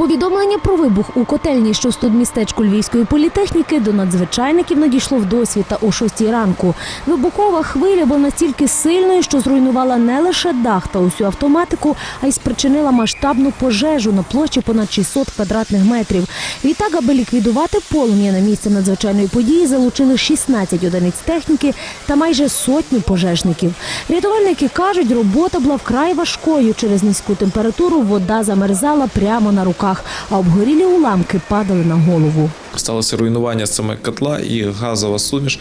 Повідомлення про вибух у котельні, що в студмістечку Львівської політехніки, до надзвичайників надійшло в досвіта о 6 ранку. Вибухова хвиля була настільки сильною, що зруйнувала не лише дах та усю автоматику, а й спричинила масштабну пожежу на площі понад 600 квадратних метрів. Відтак, аби ліквідувати полум'я на місце надзвичайної події, залучили 16 одиниць техніки та майже сотню пожежників. Рятувальники кажуть, робота була вкрай важкою. Через низьку температуру вода замерзала прямо на руках, а обгорілі уламки падали на голову. Сталося руйнування саме котла і газова суміш.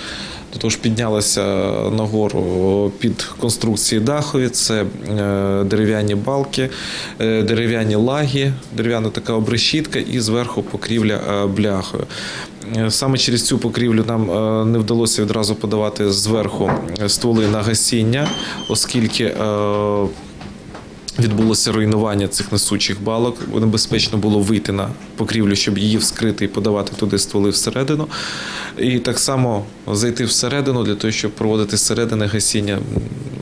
До того ж піднялася нагору під конструкції дахові. Це е, дерев'яні балки, е, дерев'яні лаги, дерев'яна така обрешітка і зверху покрівля е, бляхою. Саме через цю покрівлю нам не вдалося відразу подавати зверху стволи на гасіння, оскільки відбулося руйнування цих несучих балок. Небезпечно було вийти на покрівлю, щоб її вскрити і подавати туди стволи всередину. І так само зайти всередину для того, щоб проводити зсередини гасіння,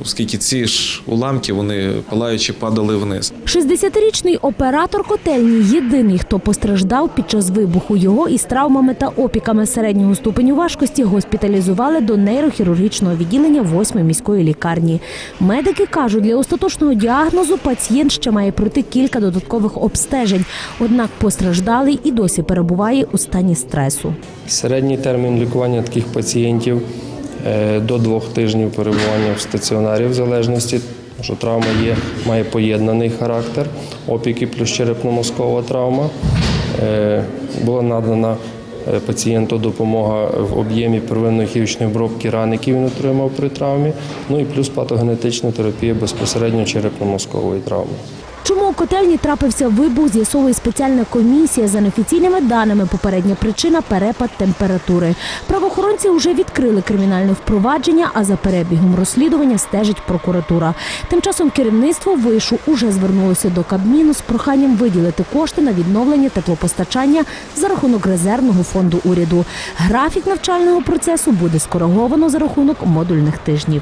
оскільки ці ж уламки вони палаючи падали вниз. 60-річний оператор котельні єдиний, хто постраждав під час вибуху. Його із травмами та опіками середнього ступеню важкості госпіталізували до нейрохірургічного відділення 8 міської лікарні. Медики кажуть, для остаточного діагнозу пацієнт ще має пройти кілька додаткових обстежень. Однак постраждалий і досі перебуває у стані стресу. Середній термін лікування таких пацієнтів до двох тижнів перебування в стаціонарі, в залежності, що травма є, має поєднаний характер, опіки плюс черепно-мозкова травма. Е, Була надана е, пацієнту допомога в об'ємі первинної хірургічної обробки ран, які він отримав при травмі, ну і плюс патогенетична терапія безпосередньо черепно-мозкової травми. Чому у котельні трапився вибух, з'ясовує спеціальна комісія. За неофіційними даними, попередня причина перепад температури. Правоохоронці вже відкрили кримінальне впровадження, а за перебігом розслідування стежить прокуратура. Тим часом керівництво вишу уже звернулося до Кабміну з проханням виділити кошти на відновлення теплопостачання за рахунок резервного фонду уряду. Графік навчального процесу буде скориговано за рахунок модульних тижнів.